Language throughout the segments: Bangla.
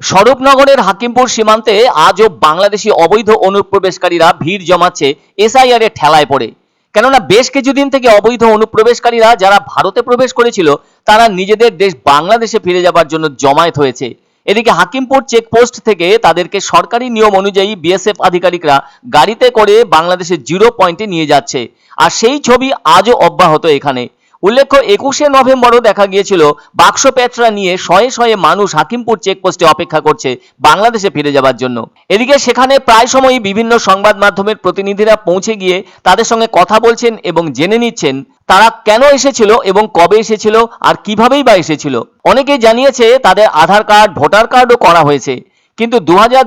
স্বরূপনগরের হাকিমপুর সীমান্তে আজও বাংলাদেশি অবৈধ অনুপ্রবেশকারীরা ভিড় জমাচ্ছে এসআইআর এর ঠেলায় পড়ে। কেননা বেশ কিছুদিন থেকে অবৈধ অনুপ্রবেশকারীরা যারা ভারতে প্রবেশ করেছিল, তারা নিজেদের দেশ বাংলাদেশে ফিরে যাবার জন্য জমায়েত হয়েছে। এদিকে হাকিমপুর চেকপোস্ট থেকে তাদেরকে সরকারি নিয়ম অনুযায়ী বিএসএফ আধিকারিকরা গাড়িতে করে বাংলাদেশের জিরো পয়েন্টে নিয়ে যাচ্ছে। আর সেই ছবি আজও অব্যাহত এখানে। উল্লেখ্য, একুশে নভেম্বরও দেখা গিয়েছিল, বাক্স নিয়ে শয়ে শয়ে মানুষ হাকিমপুর চেকপোস্টে অপেক্ষা করছে বাংলাদেশে ফিরে যাবার জন্য। এদিকে সেখানে প্রায় সময়ই বিভিন্ন সংবাদ মাধ্যমের প্রতিনিধিরা পৌঁছে গিয়ে তাদের সঙ্গে কথা বলছেন এবং জেনে নিচ্ছেন তারা কেন এসেছিল এবং কবে এসেছিল আর কিভাবেই বা এসেছিল। অনেকেই জানিয়েছে তাদের আধার কার্ড, ভোটার কার্ডও করা হয়েছে। কিন্তু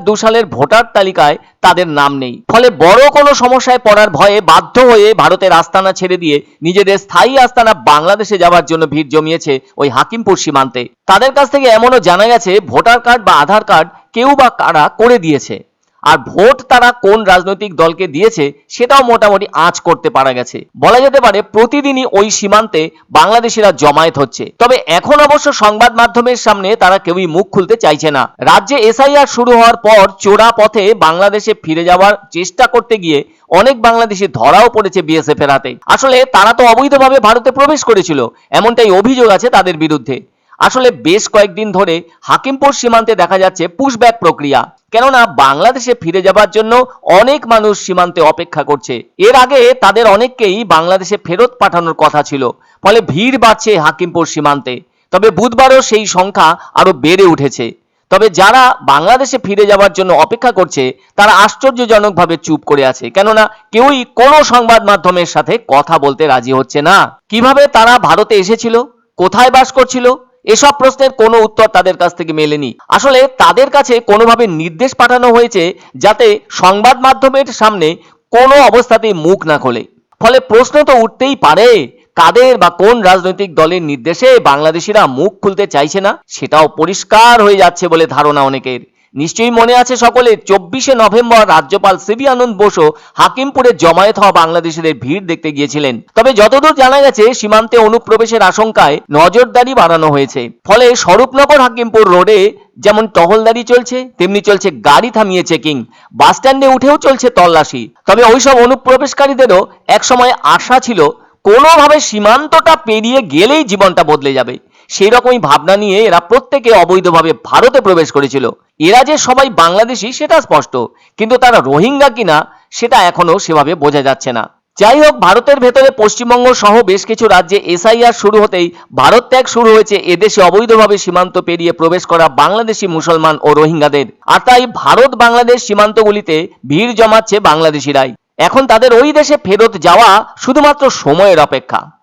দু সালের ভোটার তালিকায় তাদের নাম নেই। ফলে বড় কোনো সমস্যায় পড়ার ভয়ে বাধ্য হয়ে ভারতের আস্তানা ছেড়ে দিয়ে নিজেদের স্থায়ী আস্তানা বাংলাদেশে যাওয়ার জন্য ভিড় জমিয়েছে ওই হাকিমপুর সীমান্তে। তাদের কাছ থেকে এমনও জানা গেছে, ভোটার কার্ড বা আধার কার্ড কেউ বা কারা করে দিয়েছে। আর ভোট তারা কোন রাজনৈতিক দলকে দিয়েছে সেটাও মোটামুটি আঁচ করতে পারা গেছে। বলা যেতে পারে প্রতিদিনই ওই সীমান্তে বাংলাদেশিরা জমায়েত হচ্ছে। তবে এখন অবশ্য সংবাদ মাধ্যমের সামনে তারা কেউই মুখ খুলতে চাইছে না। রাজ্যে এসআইআর শুরু হওয়ার পর চোরা পথে বাংলাদেশে ফিরে যাওয়ার চেষ্টা করতে গিয়ে অনেক বাংলাদেশি ধরাও পড়েছে বিএসএফ এর হাতে। আসলে তারা তো অবৈধভাবে ভারতে প্রবেশ করেছিল, এমনটাই অভিযোগ আছে তাদের বিরুদ্ধে। আসলে বেশ কয়েকদিন ধরে হাকিমপুর সীমান্তে দেখা যাচ্ছে পুশব্যাক প্রক্রিয়া। কেননা বাংলাদেশে ফিরে যাবার জন্য অনেক মানুষ সীমান্তে অপেক্ষা করছে। এর আগে তাদের অনেককেই বাংলাদেশে ফেরত পাঠানোর কথা ছিল, ফলে ভিড় বাড়ছে হাকিমপুর সীমান্তে। তবে বুধবারও সেই সংখ্যা আরও বেড়ে উঠেছে। তবে যারা বাংলাদেশে ফিরে যাওয়ার জন্য অপেক্ষা করছে, তারা আশ্চর্যজনকভাবে চুপ করে আছে, কেননা কেউই কোনো সংবাদ মাধ্যমের সাথে কথা বলতে রাজি হচ্ছে না। কীভাবে তারা ভারতে এসেছিল? কোথায় বাস করছিল? এসব প্রশ্নের কোনো উত্তর তাদের কাছ থেকে মেলেনি। আসলে তাদের কাছে কোনোভাবে নির্দেশ পাঠানো হয়েছে যাতে সংবাদ মাধ্যমের সামনে কোনো অবস্থাতেই মুখ না খোলে। ফলে প্রশ্ন তো উঠতেই পারে, কাদের বা কোন রাজনৈতিক দলের নির্দেশে বাংলাদেশিরা মুখ খুলতে চাইছে না? সেটাও পরিষ্কার হয়ে যাচ্ছে বলে ধারণা অনেকের। নিশ্চয়ই মনে আছে সকলে চব্বিশে নভেম্বর রাজ্যপাল সিবি আনন্দ বসু হাকিমপুরে জমায়েত হওয়া বাংলাদেশিদের ভিড় দেখতে গিয়েছিলেন। তবে যতদূর জানা গেছে, সীমান্তে অনুপ্রবেশের আশঙ্কায় নজরদারি বাড়ানো হয়েছে। ফলে স্বরূপনগর হাকিমপুর রোডে যেমন টহলদারি চলছে, তেমনি চলছে গাড়ি থামিয়ে চেকিং। বাস স্ট্যান্ডে উঠেও চলছে তল্লাশি। তবে ওইসব অনুপ্রবেশকারীদেরও একসময় আশা ছিল, কোনোভাবে সীমান্তটা পেরিয়ে গেলেই জীবনটা বদলে যাবে। সেই রকমই ভাবনা নিয়ে এরা প্রত্যেকে অবৈধভাবে ভারতে প্রবেশ করেছিল। এরা যে সবাই বাংলাদেশি, সেটা স্পষ্ট। কিন্তু তারা রোহিঙ্গা কিনা, সেটা এখনও সেভাবে বোঝা যাচ্ছে না। যাই হোক, ভারতের ভেতরে পশ্চিমবঙ্গ সহ বেশ কিছু রাজ্যে এসআইআর শুরু হতেই ভারত ত্যাগ শুরু হয়েছে। এদেশে অবৈধভাবে সীমান্ত পেরিয়ে প্রবেশ করা বাংলাদেশি মুসলমান ও রোহিঙ্গাদের। আর তাই ভারত বাংলাদেশ সীমান্তগুলিতে ভিড় জমাচ্ছে বাংলাদেশিরাই। এখন তাদের ওই দেশে ফেরত যাওয়া শুধুমাত্র সময়ের অপেক্ষা।